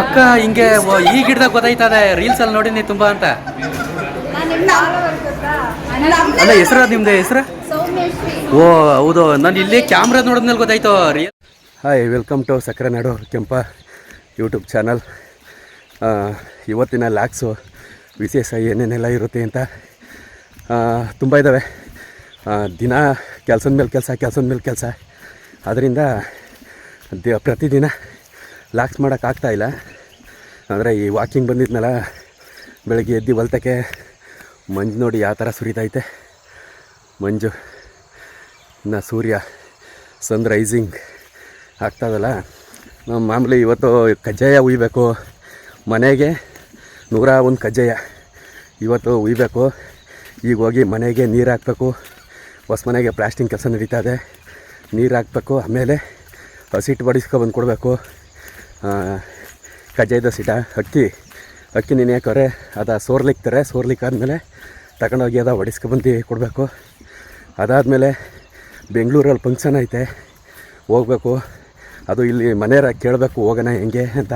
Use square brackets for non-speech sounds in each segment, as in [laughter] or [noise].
ಅಕ್ಕ ಹಿಂಗೆ ಈ ಗಿಡದಾಗ ಗೊತ್ತಾಯ್ತದೆ ರೀಲ್ಸ್ ಅಲ್ಲಿ ನೋಡಿನಿ ತುಂಬಾ ಅಂತ. ಅಲ್ಲ ಹೆಸರು ನಿಮ್ದು? ಹೆಸರು? ಓ ಹೌದು. ನಾನು ಇಲ್ಲಿ ಕ್ಯಾಮ್ರಾ ನೋಡಿದ್ಮೇಲೆ ಗೊತ್ತಾಯ್ತು. ರಿಯಲ್ ಹಾಯ್ ವೆಲ್ಕಮ್ ಟು ಸಕ್ಕರೆ ನಾಡು ಕೆಂಪ ಯೂಟ್ಯೂಬ್ ಚಾನಲ್ ಇವತ್ತಿನ ಲ್ಯಾಕ್ಸು ವಿಶೇಷ ಏನೇನೆಲ್ಲ ಇರುತ್ತೆ ಅಂತ ತುಂಬ ಇದ್ದಾವೆ ದಿನ ಕೆಲಸದ ಮೇಲೆ ಕೆಲಸ ಕೆಲಸದ ಮೇಲೆ ಕೆಲಸ. ಅದರಿಂದ ದ ಪ್ರತಿದಿನ ಲಾಕ್ಸ್ ಮಾಡೋಕ್ಕಾಗ್ತಾಯಿಲ್ಲ ಅಂದರೆ ಈ ವಾಕಿಂಗ್ ಬಂದಿದ್ನಲ್ಲ, ಬೆಳಗ್ಗೆ ಎದ್ದು ಹೊಲ್ತಕ್ಕೆ, ಮಂಜು ನೋಡಿ ಯಾವ ಥರ ಸುರಿತೈತೆ. ಮಂಜು, ಇನ್ನು ಸೂರ್ಯ ಸನ್ ರೈಸಿಂಗ್ ಆಗ್ತದಲ್ಲ ನಾವು ಮಾಮೂಲಿ ಇವತ್ತು ಕಜ್ಜಾಯ ಉಯ್ಬೇಕು. ಮನೆಗೆ ನೂರ ಒಂದು ಕಜ್ಜಾಯ ಇವತ್ತು ಉಯ್ಬೇಕು. ಈಗ ಹೋಗಿ ಮನೆಗೆ ನೀರು ಹಾಕಬೇಕು. ಹೊಸ ಮನೆಗೆ ಪ್ಲಾಸ್ಟಿಂಗ್ ಕೆಲಸ ನಡೀತಾ ಇದೆ. ನೀರು ಹಾಕಬೇಕು, ಆಮೇಲೆ ಹಸಿಟ್ಟು ಬಡಿಸ್ಕೊಬಂದು ಕೊಡಬೇಕು ಕಜ್ಜಾಯದ ಸಿಟ ಅಕ್ಕಿ. ಅಕ್ಕಿ ನೆನೆ ಹಾಕೋರೆ ಅದು ಸೋರ್ಲಿಕ್ತಾರೆ ಸೋರ್ಲಿಕ್ಕೆ ಆದಮೇಲೆ ತಗೊಂಡೋಗಿ ಅದ ಹೊಡಿಸ್ಕೊಬಂದು ಕೊಡಬೇಕು. ಅದಾದಮೇಲೆ ಬೆಂಗಳೂರಲ್ಲಿ ಫಂಕ್ಷನ್ ಐತೆ. ಹೋಗ್ಬೇಕು. ಅದು ಇಲ್ಲಿ ಮನೆಯವ್ರ ಕೇಳಬೇಕು ಹೋಗೋಣ ಹೆಂಗೆ ಅಂತ.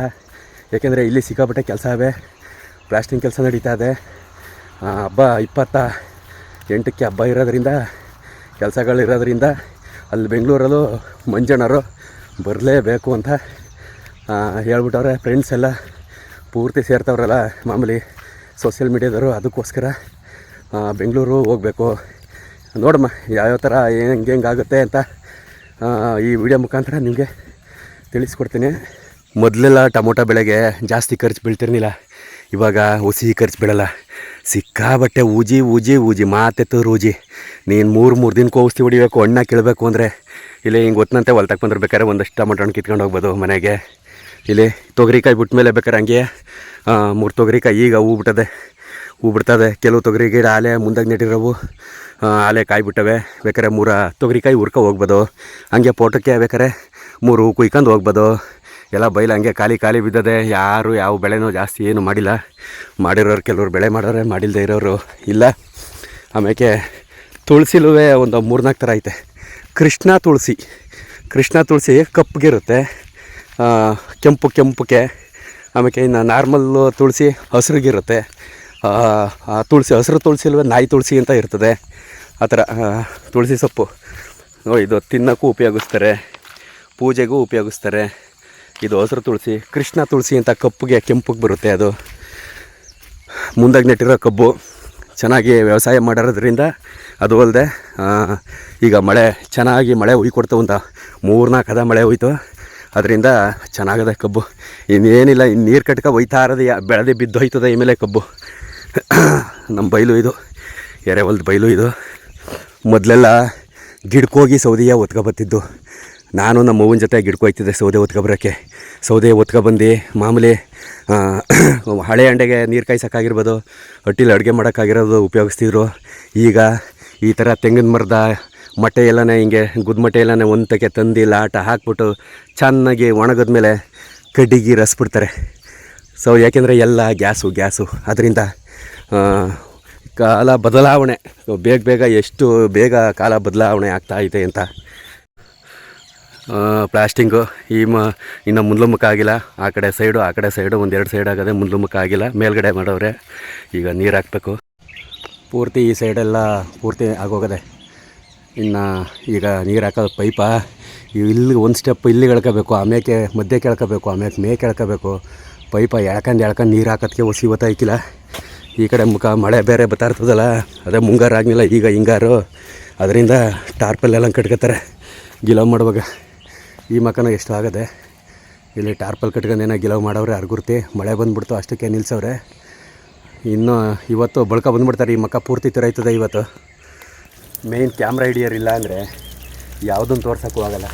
ಏಕೆಂದರೆ ಇಲ್ಲಿ ಸಿಕ್ಕಾಪಟ್ಟೆ ಕೆಲಸ ಇವೆ. ಪ್ಲಾಸ್ಟಿಂಗ್ ಕೆಲಸ ನಡೀತಾ ಇದೆ. ಹಬ್ಬ ಇಪ್ಪತ್ತ ಎಂಟಕ್ಕೆ ಹಬ್ಬ ಇರೋದ್ರಿಂದ, ಕೆಲಸಗಳಿರೋದ್ರಿಂದ ಅಲ್ಲಿ ಬೆಂಗಳೂರಲ್ಲೂ ಮಂಜಣ್ಣರು ಬರಲೇಬೇಕು ಅಂತ ಹೇಳ್ಬಿಟ್ಟವ್ರೆ ಫ್ರೆಂಡ್ಸ್ ಎಲ್ಲ ಪೂರ್ತಿ ಸೇರ್ತವ್ರಲ್ಲ, ಮಾಮೂಲಿ ಸೋಷಿಯಲ್ ಮೀಡ್ಯಾದವರು ಅದಕ್ಕೋಸ್ಕರ ಬೆಂಗಳೂರು ಹೋಗಬೇಕು. ನೋಡಮ್ಮ, ಯಾವ್ಯಾವ ಥರ ಹೆಂಗೆ ಹೆಂಗೆ ಆಗುತ್ತೆ ಅಂತ ಈ ವಿಡಿಯೋ ಮುಖಾಂತರ ನಿಮಗೆ ತಿಳಿಸ್ಕೊಡ್ತೀನಿ. ಮೊದಲೆಲ್ಲ ಟೊಮೊಟೊ ಬೆಳೆಗೆ ಜಾಸ್ತಿ ಖರ್ಚು ಬೀಳ್ತಿರ್ಲಿಲ್ಲ. ಇವಾಗ ಹುಸಿ ಖರ್ಚು ಬೀಳಲ್ಲ. ಸಿಕ್ಕಾಬಟ್ಟೆ ಊಜಿ ಊಜಿ ಊಜಿ, ಮಾತೆತ್ತು ರೂಜಿ. ನೀನು ಮೂರು ಮೂರು ದಿನಕ್ಕೆ ಔಷಧಿ ಹೊಡಿಬೇಕು ಹಣ್ಣ ಕೇಳಬೇಕು ಅಂದರೆ, ಇಲ್ಲ ಹಿಂಗೆ ಗೊತ್ತಂತೆ ಹೊಲ್ತಕ್ಕೆ ಬಂದಿರ್ಬೇಕಾದ್ರೆ ಒಂದಷ್ಟು ಟೊಮೊಟೊ ಹಣ್ಣು ಕಿತ್ಕೊಂಡು ಹೋಗ್ಬೋದು ಮನೆಗೆ. ಇಲ್ಲಿ ತೊಗರಿಕಾಯಿ ಬಿಟ್ಟ ಮೇಲೆ ಬೇಕಾದ್ರೆ ಹಂಗೆ ಮೂರು ತೊಗರಿಕಾಯಿ ಈಗ ಹೂ ಬಿಟ್ಟದೆ. ಹೂ ಬಿಡ್ತದೆ. ಕೆಲವು ತೊಗರಿ ಗಿಡ ಆಲೆ ಮುಂದಾಗಿ ನೆಟ್ಟಿರೋವು. ಆಲೆ ಕಾಯಿ ಬಿಟ್ಟವೆ. ಬೇಕಾರೆ ಮೂರ ತೊಗರಿಕಾಯಿ ಹುರ್ಕೊ ಹೋಗ್ಬೋದು. ಹಂಗೆ ಪೋಟೋಕ್ಕೆ ಬೇಕಾರೆ ಮೂರು ಹೂ ಕುಯ್ಕೊಂಡು ಹೋಗ್ಬೋದು. ಎಲ್ಲ ಬೈಲು ಹಂಗೆ ಖಾಲಿ ಖಾಲಿ ಬಿದ್ದದೆ. ಯಾರು ಯಾವ ಬೆಳೆನೂ ಜಾಸ್ತಿ ಏನು ಮಾಡಿಲ್ಲ. ಮಾಡಿರೋರು ಕೆಲವರು ಬೆಳೆ ಮಾಡೋರೆ ಮಾಡಿಲ್ಲದೆ ಇರೋರು ಇಲ್ಲ. ಆಮೇಲೆ ತುಳಸಿಲುವೆ ಒಂದು ಮೂರ್ನಾಲ್ಕು ಥರ ಐತೆ. ಕೃಷ್ಣ ತುಳಸಿ. ಕೃಷ್ಣ ತುಳಸಿ ಕಪ್ಪಗಿರುತ್ತೆ ಕೆಂಪು ಕೆಂಪಕ್ಕೆ ಆಮೇಲೆ ಇನ್ನು ನಾರ್ಮಲ್ಲು ತುಳಸಿ ಹಸಿರಿಗಿರುತ್ತೆ. ತುಳಸಿ ಹಸಿರು ತುಳಸಿ ಇಲ್ವೇ ನಾಯಿ ತುಳಸಿ ಅಂತ ಇರ್ತದೆ. ಆ ಥರ ತುಳಸಿ ಸೊಪ್ಪು. ಇದು ತಿನ್ನೋಕ್ಕೂ ಉಪಯೋಗಿಸ್ತಾರೆ. ಪೂಜೆಗೂ ಉಪಯೋಗಿಸ್ತಾರೆ. ಇದು ಹಸಿರು ತುಳಸಿ, ಕೃಷ್ಣ ತುಳಸಿ ಅಂತ ಕಪ್ಪುಗೆ, ಕೆಂಪಗೆ ಬರುತ್ತೆ ಅದು. ಮುಂದಾಗಿ ನೆಟ್ಟಿರೋ ಕಬ್ಬು ಚೆನ್ನಾಗಿ ವ್ಯವಸಾಯ ಮಾಡಿರೋದ್ರಿಂದ ಅದು ಅಲ್ಲದೆ ಈಗ ಮಳೆ, ಚೆನ್ನಾಗಿ ಮಳೆ ಹುಯ್ಕೊಡ್ತು ಅಂತ ಮೂರ್ನಾಲ್ಕು ಹದ ಮಳೆ ಹೋಯ್ತು. ಅದರಿಂದ ಚೆನ್ನಾಗದೆ ಕಬ್ಬು. ಇನ್ನೇನಿಲ್ಲ ಇನ್ನು ನೀರು ಕಟ್ಕ ಒಯ್ತಾ ಇರೋದು, ಯಾ ಬಿದ್ದೋಯ್ತದೆ ಈ ಮೇಲೆ ಕಬ್ಬು. [clears throat] ನಮ್ಮ ಬೈಲು ಇದು, ಎರೆಹೊಲ್ದ ಬೈಲು ಇದು. ಮೊದಲೆಲ್ಲ ಗಿಡ್ಕೋಗಿ ಸೌದೆಯ ಒತ್ಕೊಬತ್ತಿದ್ದು ನಾನು ನಮ್ಮ ಅವ್ವನ ಜೊತೆ ಗಿಡ್ಕೊ ಹೋಯ್ತಿದ್ದೆ ಸೌದೆ ಒತ್ಕೊಬರೋಕ್ಕೆ ಸೌದೆ ಒತ್ಕೊಬಂದು ಮಾಮೂಲಿ [clears throat] ಹಳೆ ಅಂಡೆಗೆ ನೀರು ಕಾಯ್ಸೋಕ್ಕಾಗಿರ್ಬೋದು, ಹೊಟ್ಟಿಲಿ ಅಡುಗೆ ಮಾಡೋಕ್ಕಾಗಿರೋದು ಉಪಯೋಗಿಸ್ತಿದ್ರು. ಈಗ ಈ ಥರ ತೆಂಗಿನ ಮರದ ಮೊಟ್ಟೆ ಎಲ್ಲನೇ ಹಿಂಗೆ ಗುದ್ಮಟ್ಟೆ ಎಲ್ಲನೇ ಒಂದಕ್ಕೆ ತಂದಿಲ್ಲ ಆಟ ಹಾಕ್ಬಿಟ್ಟು ಚೆನ್ನಾಗಿ ಒಣಗಿದ್ಮೇಲೆ ಕಡ್ಡಿಗೆ ರಸ್ಬಿಡ್ತಾರೆ. ಸೊ ಯಾಕೆಂದರೆ ಎಲ್ಲ ಗ್ಯಾಸು ಗ್ಯಾಸು. ಅದರಿಂದ ಕಾಲ ಬದಲಾವಣೆ. ಬೇಗ ಬೇಗ ಎಷ್ಟು ಬೇಗ ಕಾಲ ಬದಲಾವಣೆ ಆಗ್ತಾ ಇದೆ ಅಂತ. ಪ್ಲಾಸ್ಟಿಂಗು, ಈ ಮ, ಇನ್ನು ಆಗಿಲ್ಲ. ಆ ಕಡೆ ಸೈಡು, ಆ ಕಡೆ ಸೈಡು ಒಂದೆರಡು ಸೈಡ್ ಆಗದೆ ಆಗಿಲ್ಲ. ಮೇಲ್ಗಡೆ ಮಾಡೋರೆ, ಈಗ ನೀರು ಹಾಕ್ಬೇಕು. ಪೂರ್ತಿ ಈ ಸೈಡೆಲ್ಲ ಪೂರ್ತಿ ಆಗೋಗದೆ. ಇನ್ನು ಈಗ ನೀರು ಹಾಕೋದು ಪೈಪ ಇಲ್ಲಿ ಒಂದು ಸ್ಟೆಪ್ ಇಲ್ಲಿ ಎಳ್ಕೋಬೇಕು ಆಮೇಲೆ ಮಧ್ಯೆ ಕೆಳ್ಕೋಬೇಕು ಆಮೇಲೆ ಮೇ ಕೇಳ್ಕೋಬೇಕು ಪೈಪ ಎಳ್ಕಂಡು ಎಳ್ಕಂಡು ನೀರು ಹಾಕೋದಕ್ಕೆ ಒಸಿ ಗೊತ್ತಾಯ್ಕಿಲ್ಲ ಈ ಕಡೆ ಮುಖ ಮಳೆ ಬೇರೆ ಬರ್ತಾ ಇರ್ತದಲ್ಲ, ಅದೇ ಮುಂಗಾರು ಆಗಲಿಲ್ಲ, ಈಗ ಹಿಂಗಾರು. ಅದರಿಂದ ಟಾರ್ಪಲ್ಲೆಲ್ಲ ಕಟ್ಕೋತಾರೆ ಗಿಲಾವ್ ಮಾಡುವಾಗ ಈ ಮಕನ ಎಷ್ಟು ಆಗದೆ. ಇಲ್ಲಿ ಟಾರ್ಪಲ್ ಕಟ್ಕೊಂಡು ಏನೋ ಗಿಲವ್ ಮಾಡವ್ರೆ ಅರ್ಗುರ್ತಿ ಮಳೆ ಬಂದುಬಿಡ್ತು, ಅಷ್ಟಕ್ಕೆ ನಿಲ್ಸವ್ರೆ. ಇನ್ನೂ ಇವತ್ತು ಬಳ್ಕ ಬಂದುಬಿಡ್ತಾರೆ, ಈ ಮಕ್ಕ ಪೂರ್ತಿ ತಿರಾಯ್ತದೆ ಇವತ್ತು. ಮೇಯ್ನ್ ಕ್ಯಾಮ್ರಾ ಹಿಡಿಯೋರ್ ಇಲ್ಲ ಅಂದರೆ ಯಾವುದನ್ನು ತೋರ್ಸೋಕ್ಕೂ ಆಗಲ್ಲ.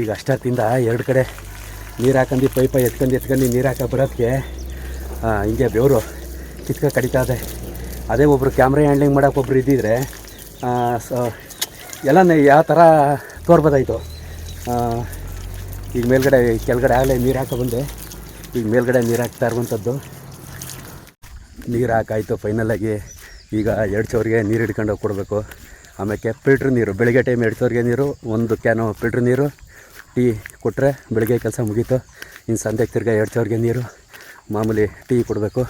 ಈಗ ಅಷ್ಟೊತ್ತಿಂದ ಎರಡು ಕಡೆ ನೀರು ಹಾಕೊಂಡು ಪೈಪ ಎತ್ಕೊಂಡು ಎತ್ಕೊಂಡು ನೀರು ಹಾಕೋ ಬರೋದಕ್ಕೆ ಹಿಂಗೆ ಬೆವರು ಕಿತ್ಕ ಕಡಿತಾ ಇದೆ. ಅದೇ ಒಬ್ಬರು ಕ್ಯಾಮ್ರಾ ಹ್ಯಾಂಡ್ಲಿಂಗ್ ಮಾಡೋಕೆ ಒಬ್ರು ಇದ್ದಿದ್ರೆ ಸ ಎಲ್ಲ ಯಾವ ಥರ ತೋರ್ಬೋದಾಯಿತು. ಈಗ ಮೇಲ್ಗಡೆ, ಕೆಳಗಡೆ ಆಗಲೇ ನೀರು ಹಾಕೋ ಬಂದೆ. ಈಗ ಮೇಲ್ಗಡೆ ನೀರು ಹಾಕ್ತಾ ಇರುವಂಥದ್ದು ನೀರು ಹಾಕಾಯಿತು ಫೈನಲಾಗಿ ಈಗ ಎರಡು ಸಾವಿರಿಗೆ ನೀರು ಹಿಡ್ಕೊಂಡು ಹೋಗಿ ಕೊಡಬೇಕು. ಆಮೇಲೆ ಫಿಲ್ಟ್ರ್ ನೀರು, ಬೆಳಗ್ಗೆ ಟೈಮ್ ಎರಡು ಸಾವಿರಿಗೆ ನೀರು, ಒಂದು ಕ್ಯಾನು ಫಿಲ್ಟ್ರ್ ನೀರು ಟೀ ಕೊಟ್ಟರೆ ಬೆಳಗ್ಗೆ ಕೆಲಸ ಮುಗೀತು. ಇನ್ನು ಸಂಜೆಗೆ ತಿರ್ಗಾ ಎರಡು ಸಾವಿರಗೆ ನೀರು, ಮಾಮೂಲಿ ಟೀ ಕೊಡಬೇಕು.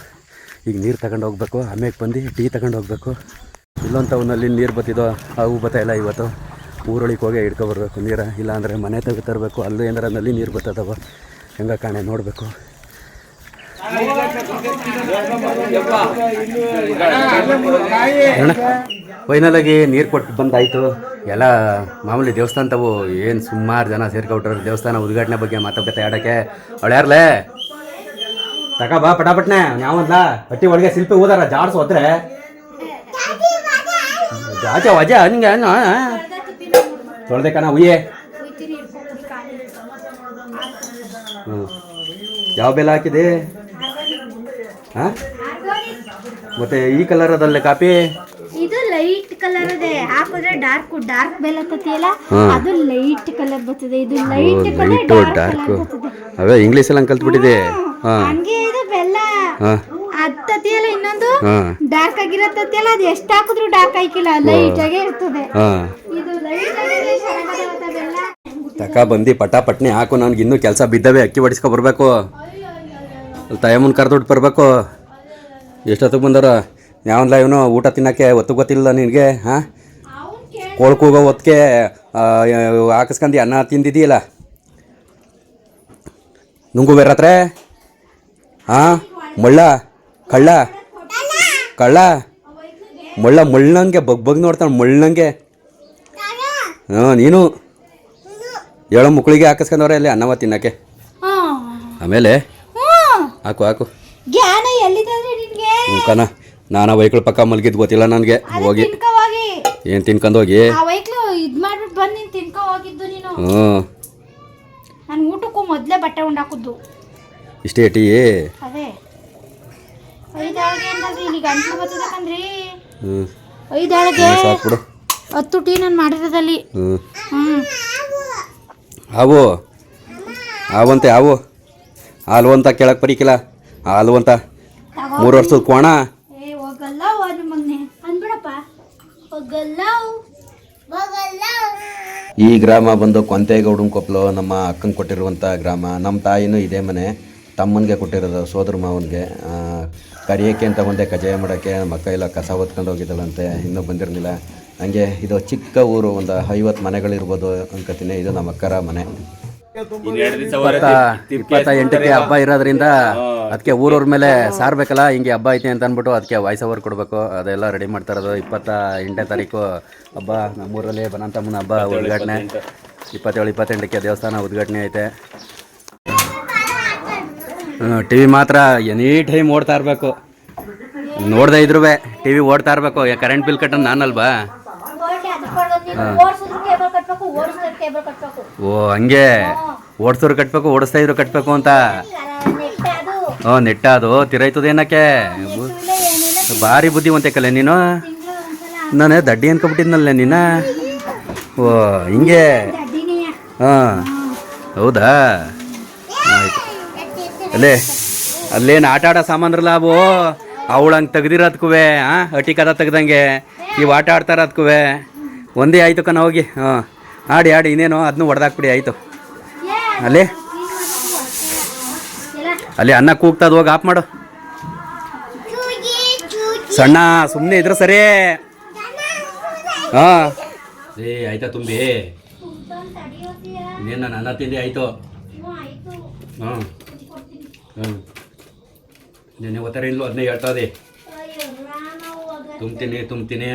ಈಗ ನೀರು ತಗೊಂಡು ಹೋಗ್ಬೇಕು ಆಮೇಲೆ ಬಂದು ಟೀ ತಗೊಂಡು ಹೋಗ್ಬೇಕು. ಇಲ್ಲೊಂದು ಟೌನಲ್ಲಿ ನೀರು ಬತ್ತಿದೋ ಅವು ಬತ್ತಾಯಿಲ್ಲ ಇವತ್ತು. ಊರೊಳಗೆ ಹೋಗಿ ಹಿಡ್ಕೊಬರ್ಬೇಕು ನೀರು, ಇಲ್ಲಾಂದರೆ ಮನೆ ತೆಗೆ ತರಬೇಕು, ಅಲ್ಲೂ ಏನಾರ ನಲ್ಲಿ ನೀರು ಬರ್ತದವ ಹೆಂಗೆ ಕಾಣೆ ನೋಡಬೇಕು. ಅಣ್ಣ ಆಗಿ ನೀರು ಕೊಟ್ಟು ಬಂದಾಯಿತು. ಎಲ್ಲ ಮಾಮೂಲಿ ದೇವಸ್ಥಾನ ತಾವು ಏನು ಸುಮಾರು ಜನ ಸೇರ್ಕೊಬಿಟ್ರು ದೇವಸ್ಥಾನ ಉದ್ಘಾಟನೆ ಬಗ್ಗೆ ಮಾತುಕತೆ ಆಡೋಕ್ಕೆ. ಅವಳು ತಕ ಬಾ ಪಟಾಪಟ್ನೆ ಯಾವಂದ್ಲ ಹಟ್ಟಿ ಒಳಗೆ ಶಿಲ್ಪಿ ಹೋದಾರ, ಜಾಡ್ಸು ಹೋದ್ರೆ. ಜಾಜ, ವಜ ನಿಂಗೆ ತೊಳ್ದೇಕಣ ಉಯ್ಯೆ. ಯಾವ ಬೆಲ್ಲ ಹಾಕಿದೆ? ಹಾಂ ಮತ್ತೆ ಈ ಕಲರ್ ಅದಲ್ಲೇ ಕಾಪಿ? ಇದು ಲೈಟ್ ಕಲರ್ ಇದೆ. ಹಾಕಿದ್ರೆ ಡಾರ್ಕ್ ಡಾರ್ಕ್ ಬೆಲ್ಲ ತತಿಯಲ್ಲ ಅದು ಲೈಟ್ ಕಲರ್ ಬರ್ತದೆ. ಇದು ಲೈಟ್ ಕಲರ್ ಡಾರ್ಕ್ ಅವೇ ಇಂಗ್ಲಿಷ್ ಅಲ್ಲಿ ಕಲ್ತ್ ಬಿಟ್ಟಿದೆ ಹಂಗೆ ಇದು ಬೆಲ್ಲ. ಹತ್ತತಿಯಲ್ಲ ಇನ್ನೊಂದು? ಡಾರ್ಕ್ ಆಗಿರತ್ತತಿಯಲ್ಲ ಅದು ಎಷ್ಟು ಹಾಕಿದ್ರು ಡಾರ್ಕ್ ಆಯ್ಕಿಲ್ಲ ಲೈಟ್ ಆಗೇ ಇರ್ತದೆ. ಇದು ಲೈಟ್ ಆಗಿದೆ ಬೆಲ್ಲ ತಕ ಬಂದಿ ಪಟಾಪಟ್ನೆ ಹಾಕು ನನಗೆ ಇನ್ನೂ ಕೆಲಸ ಬಿದ್ದವೆ ಅಕ್ಕಿ ಬಡಿಸ್ಕೊ ಬರಬೇಕು. ತಯಮ್ಮನ ಕರೆದೊಟ್ಟು ಬರಬೇಕು. ಎಷ್ಟೊತ್ತಿಗೆ ಯಾವ ಯಾವನ್ಲ ಇವನು ಊಟ ತಿನ್ನೋಕ್ಕೆ ಒತ್ತು ಗೊತ್ತಿಲ್ಲ ನಿನಗೆ ಹಾಂ? ಕೊಳ್ಕೋಗೋ ಹೊತ್ತಿಗೆ ಹಾಕಿಸ್ಕೊಂಡು ಅನ್ನ ತಿಂದಿದೆಯಲ್ಲ. ನುಂಗು ಬೇರತ್ರ ಹಾಂ? ಮುಳ್ಳ? ಕಳ್ಳ? ಕಳ್ಳ? ಮುಳ್ಳ ಮುಳ್ಳಂಗೆ ಬಗ್ ಬಗ್ ನೋಡ್ತಾನೆ ಮಳ್ಳಂಗೆ ಹಾಂ ನೀನು? ಹೇಳೋ ಮಕ್ಕಳಿಗೆ ಹಾಕಿಸ್ಕೊಂಡವ್ರೆ ಅಲ್ಲಿ ಅನ್ನವ ತಿನ್ನಕ್ಕೆ. ಆಮೇಲೆ ಹಾಕು ಹಾಕು. ಜ್ಞಾನ ಎಲ್ಲಿದೆ ನಿನ್ಗೆ? ಕಣ ನಾನು ಆ ಪಕ್ಕ ಮಲಗಿದ್ದು ಗೊತ್ತಿಲ್ಲ ನನಗೆ. ಹೋಗಿ. ತಿನ್ಕೋ ಹೋಗಿ ಏನು ತಿನ್ಕೊಂಡು ಹೋಗಿ? ಆ ವೈಕ್ಲು ಇದ್ ಮಾಡ್ಬಿಟ್ಟು ಬಂದು ನೀನ್ ತಿನ್ಕೋ ಹೋಗಿದ್ದು ನೀನು. ಹ್ಞೂ. ನಾನು ಊಟಕ್ಕೂ ಮೊದಲೇ ಬಟ್ಟೆ ಉಂಡಾಕುದ್ದು. ಇಷ್ಟೇ ಟೀ? ಅದೇ. ಐದಾಳಿಗೆ ಅಂತಂದ್ರಿ ಇಲ್ಲಿ ಗಂಟಲು ಬರ್ತದಕ್ಕಂದ್ರಿ? ಹ್ಞೂ. ಐದಾಳಿಗೆ ಹತ್ತು ಟೀ ನಾನು ಮಾಡಿರೋದಲ್ಲಿ. ಹ್ಞೂ. ಹ್ಞೂ ಹಾವು. ಹಾವಂತೆ ಹಾವು. ಹಾಲು ಅಂತ ಕೇಳಕ್ಕೆ ಬರೀಕಿಲ್ಲ. ಹಾಲು ಅಂತ ಮೂರು ವರ್ಷದ ಕೋಣ. ಈ ಗ್ರಾಮ ಬಂದು ಕೊಂತೇಗೌಡನ ಕೊಪ್ಪಲು ನಮ್ಮ ಅಕ್ಕಂಗೆ ಕೊಟ್ಟಿರುವಂಥ ಗ್ರಾಮ. ನಮ್ಮ ತಾಯಿನೂ ಇದೇ ಮನೆ. ತಮ್ಮನಿಗೆ ಕೊಟ್ಟಿರೋದು ಸೋದರ ಮಾವನಿಗೆ. ಕರಿಯೋಕ್ಕೆ ಅಂತ ಬಂದೆ ಕಜಾಯ ಮಾಡೋಕ್ಕೆ. ನಮ್ಮ ಅಕ್ಕ ಎಲ್ಲ ಕಸ ಹೊತ್ಕೊಂಡು ಹೋಗಿದ್ದಲ್ಲಂತೆ ಇನ್ನೂ ಬಂದಿರಲಿಲ್ಲ. ಹಂಗೆ ಇದು ಚಿಕ್ಕ ಊರು ಒಂದು ಐವತ್ತು ಮನೆಗಳಿರ್ಬೋದು ಅನ್ಕೋತೀನಿ. ಇದು ನಮ್ಮ ಅಕ್ಕರ ಮನೆ. ಇಪ್ಪತ್ತ ಇಪ್ಪತ್ತ ಎಂಟಕ್ಕೆ ಹಬ್ಬ ಇರೋದ್ರಿಂದ ಅದಕ್ಕೆ ಊರವ್ರ ಮೇಲೆ ಸಾರ್ಬೇಕಲ್ಲ ಹಿಂಗೆ ಹಬ್ಬ ಐತೆ ಅಂತ ಅಂದ್ಬಿಟ್ಟು ಅದಕ್ಕೆ ವಾಯ್ಸ್ ಓವರ್ ಕೊಡಬೇಕು. ಅದೆಲ್ಲ ರೆಡಿ ಮಾಡ್ತಾ ಇರೋದು. ಇಪ್ಪತ್ತ ಎಂಟನೇ ತಾರೀಕು ಹಬ್ಬ ನಮ್ಮೂರಲ್ಲಿ ಬನಂತಮ್ಮನ ಹಬ್ಬ ಉದ್ಘಾಟನೆ. ಇಪ್ಪತ್ತೇಳು ಇಪ್ಪತ್ತೆಂಟಕ್ಕೆ ದೇವಸ್ಥಾನ ಉದ್ಘಾಟನೆ ಐತೆ. ಟಿ ವಿ ಮಾತ್ರ ಎನಿ ಟೈಮ್ ಓಡ್ತಾ ಇರಬೇಕು. ನೋಡ್ದೆ ಇದ್ರೂ ಟಿ ವಿ ಓಡ್ತಾ ಇರಬೇಕು. ಕರೆಂಟ್ ಬಿಲ್ ಕಟ್ಟೋದು ನಾನಲ್ವಾ ಓಡಿಸಿದ್ರು ಕೇಬಲ್ ಕಟ್ಬೇಕು ಓಡಿಸಿದ್ರೆ ಕೇಬಲ್ ಕಟ್ಬೇಕು. ಓ ಹಂಗೆ? ಓಡಿಸೋರು ಕಟ್ಬೇಕು ಓಡಿಸ್ತಾ ಇದ್ರು ಕಟ್ಬೇಕು ಅಂತ? ಹ್ಞೂ ನೆಟ್ಟ ಅದು ತಿರೈತದ ಏನಕ್ಕೆ? ಭಾರಿ ಬುದ್ಧಿವಂತೆ ಕಲೆ ನೀನು. ನಾನು ದಡ್ಡಿ ಅನ್ಕೊಬಿಟ್ಟಿದ್ನಲ್ಲ ನೀನ? ಓ ಹಿಂಗೆ? ಹಾಂ. ಹೌದಾ? ಆಯ್ತು. ಅಲ್ಲೇ ಅಲ್ಲೇನು ಆಟ ಆಡೋ ಸಾಮಾನ್ರಲ್ಲ ಅವು? ಅವಳು ಹಂಗೆ ತೆಗ್ದಿರೋದ್ಕುವೆ ಹಾಂ ಅಟಿ ಕದ ತೆಗ್ದಂಗೆ. ಇವು ಆಟ ಆಡ್ತಾರೆ ಅದ್ಕುವೆ ಒಂದೇ ಆಯಿತು ಕಣ ಹೋಗಿ. ಹಾಂ. ಆಡಿ ಆಡಿ ಇನ್ನೇನು? ಅದನ್ನು ಹೊಡೆದಾಕ್ಬಿಡಿ ಆಯಿತು. ಅಲ್ಲಿ? ಅಲ್ಲಿ ಅನ್ನ ಕೂಗ್ತದ ಹೋಗಿ ಆಫ್ ಮಾಡು. ಸಣ್ಣ ಸುಮ್ಮನೆ ಇದ್ರೆ ಸರಿ. ಹಾಂ. ಏ ಆಯ್ತಾ ತುಂಬಿ? ಇನ್ನೇನು ನಾನು ಅನ್ನ ತಿಂದೆ ಆಯಿತು. ಹಾಂ ಹ್ಞೂ ನೆನೆ ಓದ್ತಾರೆ ಇಲ್ಲೋ ಅದನ್ನೇ ಹೇಳ್ತಾ ಇದೆ ತುಂಬ್ತೀನಿ ತುಂಬ್ತೀನಿ.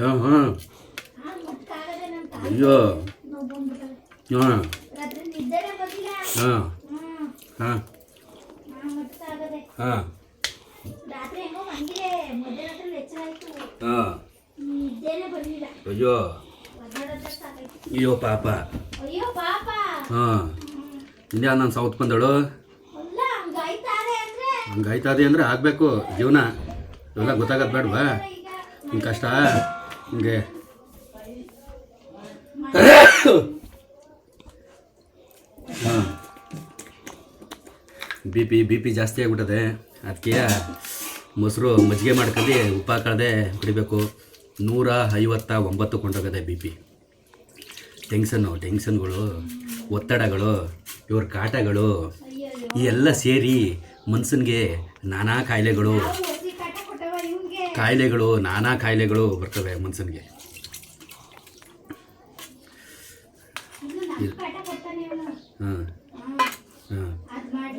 ಹಾಂ ಹಾಂ. ಅಯ್ಯೋ. ಹಾಂ. ಹಾಂ. ಹಾಂ. ಹಾಂ. ಅಯ್ಯೋ. ಅಯ್ಯೋ, ಪಾಪ. ಹಾಂ. ಇಂಡಿಯಾ ನಾನು ಸೌತ್ ಬಂದಳು ಹಂಗಾಯ್ತದೆ ಅಂದರೆ ಆಗಬೇಕು. ಜೀವನ. ಇವೆಲ್ಲ ಗೊತ್ತಾಗದು ಬೇಡವಾ? ಕಷ್ಟ. ಹಿಂಗೆ. ಹಾಂ. ಬಿ ಪಿ ಬಿ ಪಿ ಜಾಸ್ತಿ ಆಗ್ಬಿಟ್ಟದೆ. ಅದಕ್ಕೆ ಮೊಸರು ಮಜ್ಜಿಗೆ ಮಾಡ್ಕೊಂಡು ಉಪ್ಪು ಹಾಕೊಳ್ಳದೆ ಕುಡಿಬೇಕು ನೂರ ಐವತ್ತ ಒಂಬತ್ತು ಕೊಂಡೋಗದೆ ಬಿ ಪಿ. ಟೆನ್ಷನ್ನು, ಟೆನ್ಷನ್ಗಳು, ಒತ್ತಡಗಳು, ಇವ್ರ ಕಾಟಗಳು, ಈ ಎಲ್ಲ ಸೇರಿ ಮನ್ಸನ್ಗೆ ನಾನಾ ಕಾಯಿಲೆಗಳು ಕಾಯಿಲೆಗಳು ನಾನಾ ಕಾಯಿಲೆಗಳು ಬರ್ತವೆ ಮನ್ಸನ್ಗೆ. ಹಾಂ. ಹಾಂ.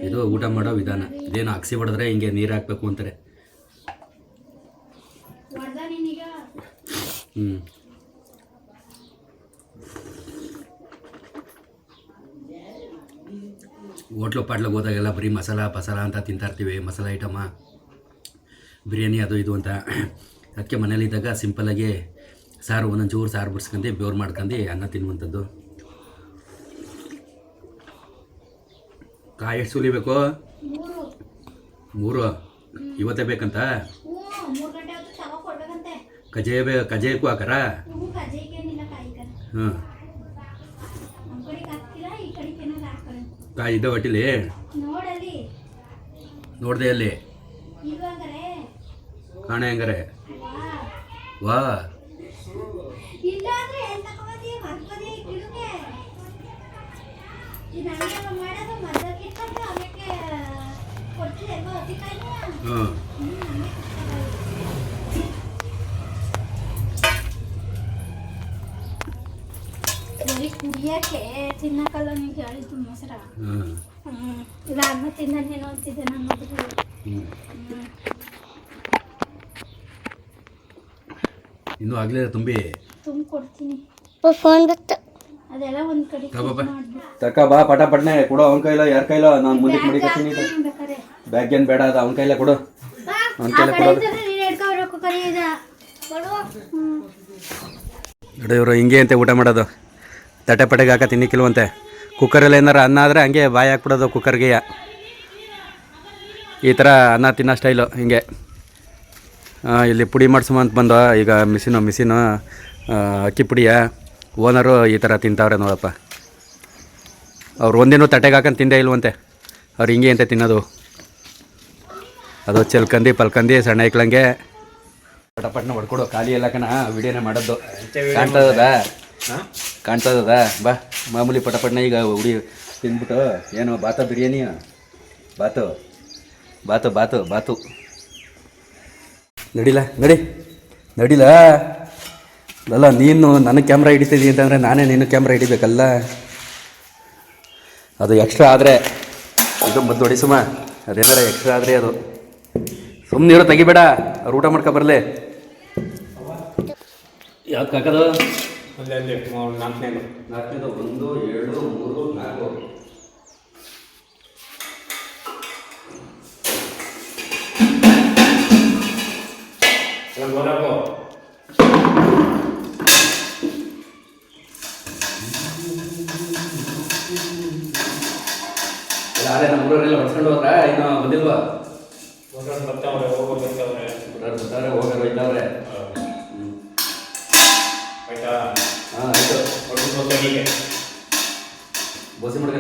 ಇದು ಊಟ ಮಾಡೋ ವಿಧಾನ. ಇದೇನು ಅಕ್ಸಿ ಹೊಡೆದ್ರೆ ಹಿಂಗೆ ನೀರು ಹಾಕ್ಬೇಕು ಅಂತಾರೆ. ಹ್ಞೂ ಹೋಟ್ಲು ಪಾಟ್ಲಿಗೆ ಹೋದಾಗೆಲ್ಲ ಬರೀ ಮಸಾಲ ಪಸಾಲ ಅಂತ ತಿಂತಾ ಇರ್ತೀವಿ. ಮಸಾಲ ಐಟಮ. ಬಿರಿಯಾನಿ ಅದು ಇದು ಅಂತ ಅದಕ್ಕೆ ಮನೇಲಿದ್ದಾಗ ಸಿಂಪಲಾಗಿ ಸಾರು ಒಂದೊಂದು ಚೂರು ಸಾರು ಬಿಡ್ಸ್ಕೊಂಡು ಬೇವ್ರು ಮಾಡ್ಕೊಂಡು ಅನ್ನ ತಿನ್ನುವಂಥದ್ದು. ಕಾಯಿ ಎಷ್ಟು ಸುಲಿಬೇಕು? ಮೂರು. ಇವತ್ತೇ ಬೇಕಂತ? ಕಜಾಯ ಬೇ ಕಜಾಯಕ್ಕೂ ಹಾಕಾರ? ಹಾಂ ಕಾಯಿ ಕರ ಹಾಂ ನೋಡಿದೆ ಕಡೆಗೆ ಕೊಡ್ತಿಲ್ಲ ಎಲ್ಲೋ ವಾ. ಹಾಂ ಕುಡಿಯಕ್ಕೆ ತಿನ್ನಕ್ಕಲ್ಲ ನೀವು ಹೇಳಿದ್ದು ಮೊಸರ. ಇಲ್ಲ ಅನ್ನ ತಿನ್ನನೇನೋ ಅಂತಿದ್ದೆ ನನ್ನ ಮಗಳು ಇನ್ನೂ ಆಗಲೇ ತುಂಬಿ. ತುಂಬ ಕೊಡ್ತೀನಿ ಫೋನ್ ಬತ್ತು. ಅದೆಲ್ಲ ಒಂದ್ ಕಡೆ ತಗೋಬಾ. ತಕ ಬಾ ಪಟ ಪಟ್ನೆ. ಕೊಡು ಅವನ ಕೈಲ ಯಾರ ಕೈಲ? ನಾನು ಮುಂದಕ್ಕೆ ಬ್ಯಾಗ್ ಮಡಿಕತ್ತೀನಿ. ಬ್ಯಾಗ್ ಏನು ಬೇಡ ಅದು ಅವನ ಕೈಲ ಕೊಡು. ಅವನ ಕೈಲ ಆ ಕಡೆ. ನೋಡಿ ಇವರು ಹಿಂಗೆ ಅಂತೆ ಊಟ ಮಾಡೋದು. ತಟ್ಟೆ ಪಟೆಗೆ ಹಾಕ ತಿನ್ನಿಕ್ಕಿಲ್ವಂತೆ ಕುಕ್ಕರಲ್ಲಿ ಏನಾರು ಅನ್ನ ಆದರೆ ಹಂಗೆ ಬಾಯಿ ಹಾಕ್ಬಿಡೋದು ಕುಕ್ಕರ್ಗೆ. ಈ ಥರ ಅನ್ನ ತಿನ್ನೋ ಸ್ಟೈಲು ಹಿಂಗೆ. ಇಲ್ಲಿ ಪುಡಿ ಮಾಡಿಸುವ ಅಂತ ಬಂದ. ಈಗ ಮಿಷಿನು ಮಿಷಿನು ಅಕ್ಕಿ ಪುಡಿಯ ಓನರು ಈ ಥರ ತಿಂತಾವ್ರೆ ನೋಡಪ್ಪ. ಅವ್ರು ಒಂದೇನೂ ತಟ್ಟೆಗೆ ಹಾಕೊಂಡು ತಿಂದೇ ಇಲ್ವಂತೆ. ಅವ್ರು ಹಿಂಗೆ ಅಂತ ತಿನ್ನೋದು. ಅದು ಚಲ್ಕಂದಿ, ಪಲ್ಕಂದಿ, ಸಣ್ಣ ಇಕ್ಳಂಗೆ. ಪಟಪಟ್ನ ಹೊಡ್ಕೊಡು, ಖಾಲಿ ಎಲ್ಲ ಕಣ, ವಿಡಿಯೋನೇ ಮಾಡೋದು. ಕಾಣ್ತದ ಕಾಣ್ತದ ಬಾ, ಮಾಮೂಲಿ ಪಟಪಟ್ನ ಈಗ ಹುಡಿ ತಿಂದ್ಬಿಟ್ಟು, ಏನು, ಬಾತ ಬಿರಿಯಾನಿ ಬಾತು? ಬಾತು ಬಾತು ಬಾತು. ನಡಿಲ ನಡಿ. ನಡಿಲ. ಅಲ್ಲ ನೀನು ನನ್ನ ಕ್ಯಾಮ್ರಾ ಹಿಡಿತಿದ್ದೀನಿ ಅಂತಂದರೆ ನಾನೇ ನೀನು ಕ್ಯಾಮ್ರಾ ಹಿಡಿಬೇಕಲ್ಲ? ಅದು ಎಕ್ಸ್ಟ್ರಾ ಆದರೆ ಇದು ಮದ್ದು ಹೊಡಿ ಸುಮ್ಮ ಅದೇನಾರ ಎಕ್ಸ್ಟ್ರಾ ಆದರೆ ಅದು. ಸುಮ್ಮನೆ ಇರೋ ತೆಗಿಬೇಡ. ಅವ್ರು ಊಟ ಮಾಡ್ಕೊ ಬರಲಿ. ಯಾವ್ದು ಕಾಕದು? ನಾಲ್ಕನೇದು ಒಂದು ಎರಡು ಮೂರು ನಾಲ್ಕು. ಅದೇ ಯಾರೇ ಊರವರೆಲ್ಲ ಹೊಡ್ಸ್ಕೊಂಡು ಹೋದ್ರ ಇನ್ನು ಬಂದಿಲ್ವಾ? ಬರ್ತಾರೆ ಬರ್ತಾರೆ ಹೋಗೋರು ಆಯ್ತಾ? ಹಾಂ ಆಯಿತು. ಬೋಸಿ ಮಾಡ್ಕಣ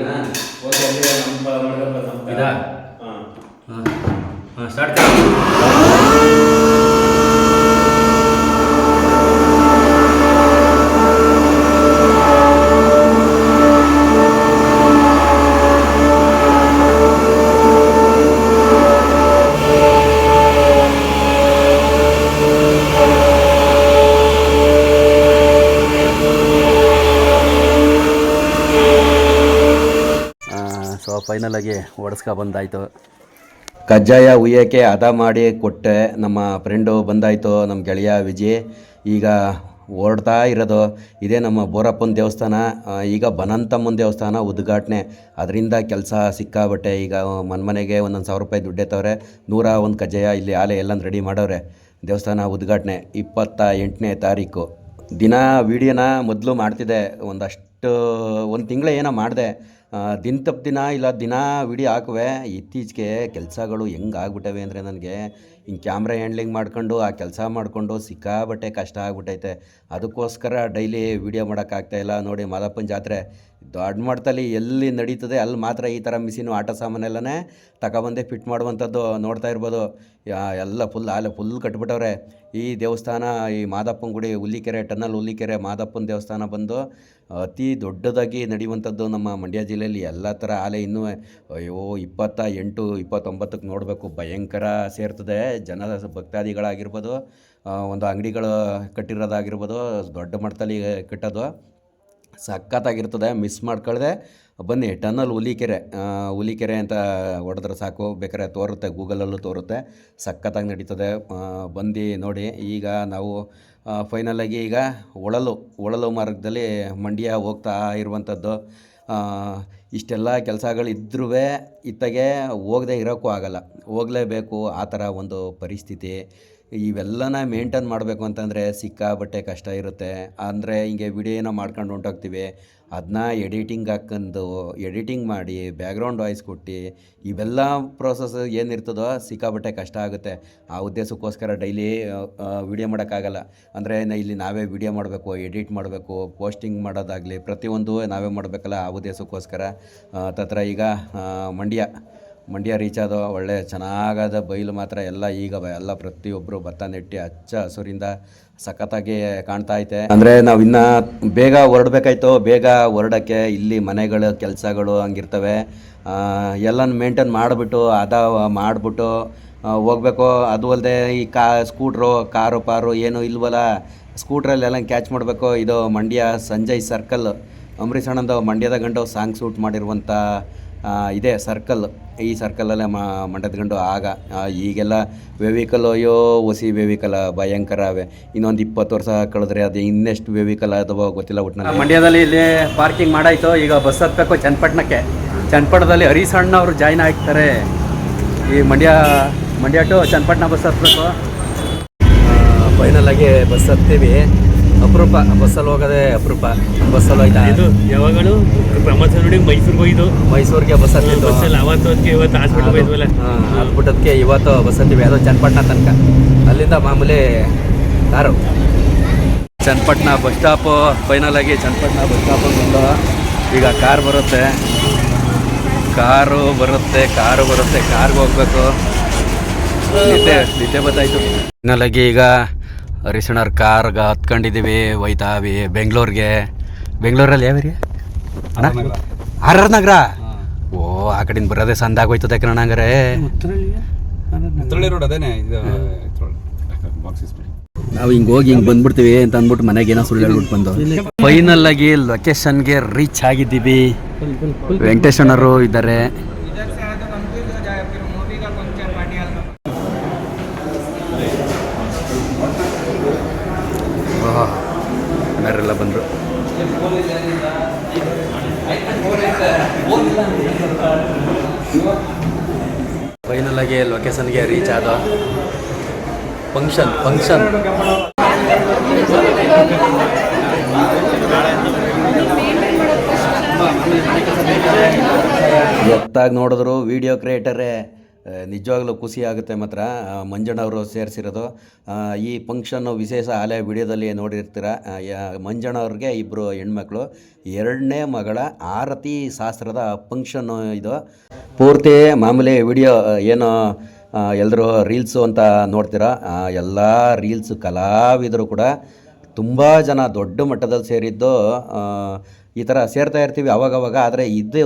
ಫೈನಲಾಗಿ ಓಡಿಸ್ಕೊ ಬಂದಾಯಿತು. ಕಜ್ಜಾಯ ಉಯ್ಯೋಕ್ಕೆ ಹದ ಮಾಡಿ ಕೊಟ್ಟೆ ನಮ್ಮ ಫ್ರೆಂಡು ಬಂದಾಯಿತು, ನಮ್ಮ ಗೆಳೆಯ ವಿಜಯ್ ಈಗ ಓಡ್ತಾ ಇರೋದು, ಇದೇ ನಮ್ಮ ಬೋರಪ್ಪನ ದೇವಸ್ಥಾನ ಈಗ ಬನಂತಮ್ಮನ ದೇವಸ್ಥಾನ ಉದ್ಘಾಟನೆ. ಅದರಿಂದ ಕೆಲಸ ಸಿಕ್ಕಾಬಟ್ಟೆ. ಈಗ ಮನೆಗೆ ಒಂದೊಂದು ಸಾವಿರ ರೂಪಾಯಿ ದುಡ್ಡೆತ್ತವ್ರೆ ನೂರ ಒಂದು ಕಜ್ಜಾಯ ಇಲ್ಲಿ ಆಲೆ ಎಲ್ಲ ರೆಡಿ ಮಾಡವ್ರೆ. ದೇವಸ್ಥಾನ ಉದ್ಘಾಟನೆ ಇಪ್ಪತ್ತ ಎಂಟನೇ ತಾರೀಕು. ದಿನ ವೀಡಿಯೋನ ಮೊದಲು ಮಾಡ್ತಿದ್ದೆ. ಒಂದಷ್ಟು, ಒಂದು ತಿಂಗಳ ಏನೋ ಮಾಡಿದೆ. ದಿನ ತಪ್ಪು ದಿನ ಇಲ್ಲ, ದಿನ ವಿಡಿಯೋ ಹಾಕುವೆ. ಇತ್ತೀಚೆಗೆ ಕೆಲಸಗಳು ಹೆಂಗೆ ಆಗ್ಬಿಟ್ಟವೆ ಅಂದರೆ ನನಗೆ ಹಿಂಗೆ ಕ್ಯಾಮ್ರಾ ಹ್ಯಾಂಡ್ಲಿಂಗ್ ಮಾಡ್ಕೊಂಡು, ಆ ಕೆಲಸ ಮಾಡಿಕೊಂಡು ಸಿಕ್ಕಾಬಟ್ಟೆ ಕಷ್ಟ ಆಗ್ಬಿಟ್ಟೈತೆ. ಅದಕ್ಕೋಸ್ಕರ ಡೈಲಿ ವೀಡಿಯೋ ಮಾಡೋಕ್ಕಾಗ್ತಾಯಿಲ್ಲ ನೋಡಿ ಮಾದಪ್ಪನ ಜಾತ್ರೆ ದೊಡ್ಡ ಮಟ್ಟದಲ್ಲಿ ಎಲ್ಲಿ ನಡೀತದೆ, ಅಲ್ಲಿ ಮಾತ್ರ ಈ ಥರ ಮಿಷಿನು ಆಟ ಸಾಮಾನೆಲ್ಲನೇ ತಗೊಬಂದೇ ಫಿಟ್ ಮಾಡುವಂಥದ್ದು ನೋಡ್ತಾ ಇರ್ಬೋದು. ಎಲ್ಲ ಫುಲ್ ಆಲೆ ಫುಲ್ ಕಟ್ಬಿಟ್ಟವ್ರೆ. ಈ ದೇವಸ್ಥಾನ, ಈ ಮಾದಪ್ಪನ ಗುಡಿ, ಹುಲ್ಲಿಕೆರೆ ಟನ್ನಲ್ ಹುಲ್ಲಿಕೆರೆ, ಮಾದಪ್ಪನ ದೇವಸ್ಥಾನ ಬಂದು ಅತಿ ದೊಡ್ಡದಾಗಿ ನಡೆಯುವಂಥದ್ದು ನಮ್ಮ ಮಂಡ್ಯ ಜಿಲ್ಲೆಯಲ್ಲಿ ಎಲ್ಲ ಥರ ಆಲೆ ಇನ್ನೂ, ಅಯ್ಯೋ, ಇಪ್ಪತ್ತ ಎಂಟು, ಇಪ್ಪತ್ತೊಂಬತ್ತಕ್ಕೆ ನೋಡಬೇಕು. ಭಯಂಕರ ಸೇರ್ತದೆ. ಜನ ಭಕ್ತಾದಿಗಳಾಗಿರ್ಬೋದು ಒಂದು ಅಂಗಡಿಗಳು ಕಟ್ಟಿರೋದಾಗಿರ್ಬೋದು, ದೊಡ್ಡ ಮಟ್ಟದಲ್ಲಿ ಕಟ್ಟೋದು ಸಖತ್ತಾಗಿರ್ತದೆ. ಮಿಸ್ ಮಾಡ್ಕೊಳ್ದೆ. ಬನ್ನಿ, ಟನಲ್ ಹುಲಿಕೆರೆ ಹುಲಿ ಹುಲಿಕೆರೆ ಅಂತ ಹೊಡೆದ್ರೆ ಸಾಕು. ಬೇಕಾದ್ರೆ ತೋರುತ್ತೆ, ಗೂಗಲಲ್ಲೂ ತೋರುತ್ತೆ. ಸಖತ್ತಾಗಿ ನಡೀತದೆ. ಬಂದು ನೋಡಿ, ಈಗ ನಾವು ಫೈನಲಾಗಿ ಈಗ ಒಳಲು ಒಳಲು ಮಾರ್ಗದಲ್ಲಿ ಮಂಡ್ಯ ಹೋಗ್ತಾ ಇರುವಂಥದ್ದು. ಇಷ್ಟೆಲ್ಲ ಕೆಲಸಗಳಿದ್ರೂ ಇತ್ತಗೆ ಹೋಗದೆ ಇರೋಕ್ಕೂ ಆಗಲ್ಲ. ಹೋಗಲೇಬೇಕು, ಆ ಥರ ಒಂದು ಪರಿಸ್ಥಿತಿ. ಇವೆಲ್ಲನ ಮೇಂಟೈನ್ ಮಾಡಬೇಕು ಅಂತಂದರೆ ಸಿಕ್ಕಾಬಟ್ಟೆ ಕಷ್ಟ ಇರುತ್ತೆ. ಅಂದರೆ ಹಿಂಗೆ ವಿಡಿಯೋ ಮಾಡ್ಕೊಂಡು ಹೊಂಟೋಗ್ತೀವಿ. ಅದನ್ನ ಎಡಿಟಿಂಗ್ ಹಾಕೊಂಡು ಎಡಿಟಿಂಗ್ ಮಾಡಿ ಬ್ಯಾಕ್ಗ್ರೌಂಡ್ ವಾಯ್ಸ್ ಕೊಟ್ಟು, ಇವೆಲ್ಲ ಪ್ರೋಸೆಸ್ ಏನಿರ್ತದೋ ಸಿಕ್ಕಾಬಟ್ಟೆ ಕಷ್ಟ ಆಗುತ್ತೆ. ಆ ಉದ್ದೇಶಕ್ಕೋಸ್ಕರ ಡೈಲಿ ವಿಡಿಯೋ ಮಾಡೋಕ್ಕಾಗಲ್ಲ. ಅಂದರೆ ಇಲ್ಲಿ ನಾವೇ ವಿಡಿಯೋ ಮಾಡಬೇಕು ಎಡಿಟ್ ಮಾಡಬೇಕು ಪೋಸ್ಟಿಂಗ್ ಮಾಡೋದಾಗಲಿ ಪ್ರತಿಯೊಂದು ನಾವೇ ಮಾಡಬೇಕಲ್ಲ ಆ ಉದ್ದೇಶಕ್ಕೋಸ್ಕರ. ತತ್ರ ಈಗ ಮಂಡ್ಯ. ಮಂಡ್ಯ ರೀಚ್ ಆದ ಒಳ್ಳೆ ಚೆನ್ನಾಗದ ಬೈಲು ಮಾತ್ರ ಎಲ್ಲ ಈಗ ಎಲ್ಲ ಪ್ರತಿಯೊಬ್ಬರು ಭತ್ತ ನೆಟ್ಟಿ ಹಚ್ಚ ಹಸುರಿಂದ ಸಖತ್ತಾಗಿ ಕಾಣ್ತಾ ಐತೆ. ಅಂದರೆ ನಾವು ಇನ್ನು ಬೇಗ ಹೊರಡ್ಬೇಕಾಯ್ತು. ಬೇಗ ಹೊರಡೋಕ್ಕೆ ಇಲ್ಲಿ ಮನೆಗಳು, ಕೆಲಸಗಳು ಹಂಗಿರ್ತವೆ. ಎಲ್ಲನೂ ಮೇಂಟೈನ್ ಮಾಡಿಬಿಟ್ಟು, ಅದ ಮಾಡಿಬಿಟ್ಟು ಹೋಗ್ಬೇಕು. ಅದು ಅಲ್ಲದೆ ಈ ಕಾ ಸ್ಕೂಟ್ರು ಕಾರು ಪಾರು ಏನು ಇಲ್ವಲ್ಲ ಸ್ಕೂಟ್ರಲ್ಲೆಲ್ಲ ಕ್ಯಾಚ್ ಮಾಡಬೇಕು. ಇದು ಮಂಡ್ಯ ಸಂಜಯ್ ಸರ್ಕಲ್ ಅಂಬರೀಷ್ ಅಣ್ಣಂದು ಮಂಡ್ಯದ ಗಂಡು ಸಾಂಗ್ ಶೂಟ್ ಮಾಡಿರುವಂಥ ಇದೆ ಸರ್ಕಲ್ ಈ ಸರ್ಕಲಲ್ಲೇ ಮಂಡ್ಯದ ಗಂಡು ಆಗ ಈಗೆಲ್ಲ ವೆವಿಕಲ್ ಅಯ್ಯೋ ಹೊಸಿ ವೆವಿಕಲ್ ಭಯಂಕರ ಅವೆ. ಇನ್ನೊಂದು ಇಪ್ಪತ್ತು ವರ್ಷ ಕಳೆದ್ರೆ ಅದು ಇನ್ನೆಷ್ಟು ವೆವಿಕಲ್ ಅದವೋ ಗೊತ್ತಿಲ್ಲ ಒಟ್ಟಿನಲ್ಲಿ ಮಂಡ್ಯದಲ್ಲಿ ಇಲ್ಲಿ ಪಾರ್ಕಿಂಗ್ ಮಾಡಾಯಿತು. ಈಗ ಬಸ್ ಹತ್ತಬೇಕು ಚನ್ನಪಟ್ಟಣಕ್ಕೆ. ಚನ್ನಪಟ್ಟಣದಲ್ಲಿ ಹರೀಶ್ ಅಣ್ಣ ಅವರು ಜಾಯ್ನ್ ಆಗ್ತಾರೆ. ಈ ಮಂಡ್ಯ ಮಂಡ್ಯ ಟು ಚನ್ನಪಟ್ಟಣ ಬಸ್ ಹತ್ತಬೇಕು ಫೈನಲ್ ಆಗಿ ಬಸ್ ಹತ್ತೀವಿ. ಅಪರೂಪ ಬಸ್ಸಲ್ಲಿ ಹೋಗೋದೇ ಅಪರೂಪ. ಬಸ್ಸಲ್ಲಿ ಹೋಯ್ತಾ ಇದು ಯಾವಾಗಲು ಪ್ರಮೋದ್ ನೋಡಿ ಮೈಸೂರಿಗೆ ಹೋಗಿದ್ದು. ಮೈಸೂರಿಗೆ ಬಸ್ ಹತ್ತಿದ್ದು. ಬಸ್ಸಲ್ಲಿ ಅವತ್ತು ಅದಕ್ಕೆ ಇವತ್ತು ಹಾಸ್ಪಿಟಲ್ ಇವತ್ತು ಬಸ್ ಹತ್ತಿವಿ ಅದು ಚನ್ನಪಟ್ಟಣ ತನಕ. ಅಲ್ಲಿಂದ ಮಾಮೂಲಿ car Channapatna bus stop final ಆಗಿ ಚನ್ನಪಟ್ಟಣ ಬಸ್ ಸ್ಟಾಪ್ ಬಂದು ಈಗ ಕಾರ್ ಬರುತ್ತೆ. ಕಾರು ಬರುತ್ತೆ ಕಾರು ಬರುತ್ತೆ. ಕಾರ್ಗೆ ಹೋಗ್ಬೇಕು. ನಿದ್ದೆ ನಿದ್ದೆ ಬತ್ತಾಯ್ತು ಫೈನಲ್ ಆಗಿ ಈಗ ಹರಿಶಣ್ಣವ್ರ ಕಾರ್ಗೆ ಹತ್ಕೊಂಡಿದ್ದೀವಿ ಒಯ್ತಾವಿ ಬೆಂಗಳೂರಿಗೆ. ಬೆಂಗಳೂರಲ್ಲಿ ಯಾವ ರೀ ಆರ್ ಆರ್ ನಗರ? ಓ ಆ ಕಡೆಯಿಂದ ಬರೋದೇ ಕಣ ಹಂಗಾರೆ. ರೋಡ್ ಅದೇನೆ? ಇದು ನಾವು ಹಿಂಗೆ ಹೋಗಿ ಹಿಂಗೆ ಬಂದ್ಬಿಡ್ತೀವಿ ಅಂತ ಅಂದ್ಬಿಟ್ಟು ಮನೆಗೆ ಏನೋ ಸುಳ್ಳು ಹೇಳ್ಬಿಟ್ಟು ಬಂದು ಫೈನಲ್ ಆಗಿ ಲೊಕೇಶನ್ಗೆ ರೀಚ್ ಆಗಿದ್ದೀವಿ. ವೆಂಕಟೇಶ್ವನರು ಇದ್ದಾರೆ. ಬಂದರು. ಫೈನಲ್ ಆಗಿ ಲೊಕೇಶನ್ಗೆ ರೀಚ್ ಆದ ಫಂಕ್ಷನ್ ಫಂಕ್ಷನ್ ಎತ್ತಾಗಿ ನೋಡಿದ್ರು ವಿಡಿಯೋ ಕ್ರಿಯೇಟರೇ ನಿಜವಾಗ್ಲೂ ಖುಷಿ ಆಗುತ್ತೆ ಮಾತ್ರ. ಮಂಜಣ ಮಂಜಣ್ಣವರು ಸೇರಿಸಿರೋದು. ಈ ಫಂಕ್ಷನ್ನು ವಿಶೇಷ ಆಲೆ ವಿಡಿಯೋದಲ್ಲಿ ನೋಡಿರ್ತೀರ? ಮಂಜಣ್ಣವ್ರಿಗೆ ಇಬ್ಬರು ಹೆಣ್ಮಕ್ಳು. ಎರಡನೇ ಮಗಳ ಆರತಿ ಶಾಸ್ತ್ರದ ಫಂಕ್ಷನ್ನು ಇದು. ಪೂರ್ತಿ ಮಾಮೂಲಿ ವಿಡಿಯೋ ಏನು ಎಲ್ಲರೂ ರೀಲ್ಸು ಅಂತ ನೋಡ್ತೀರಾ? ಎಲ್ಲ ರೀಲ್ಸ್ ಕಲಾವಿದರು ಕೂಡ ತುಂಬ ಜನ ದೊಡ್ಡ ಮಟ್ಟದಲ್ಲಿ ಸೇರಿದ್ದು ಈ ಥರ ಸೇರ್ತಾ ಇರ್ತೀವಿ ಅವಾಗವಾಗ. ಆದರೆ ಇದು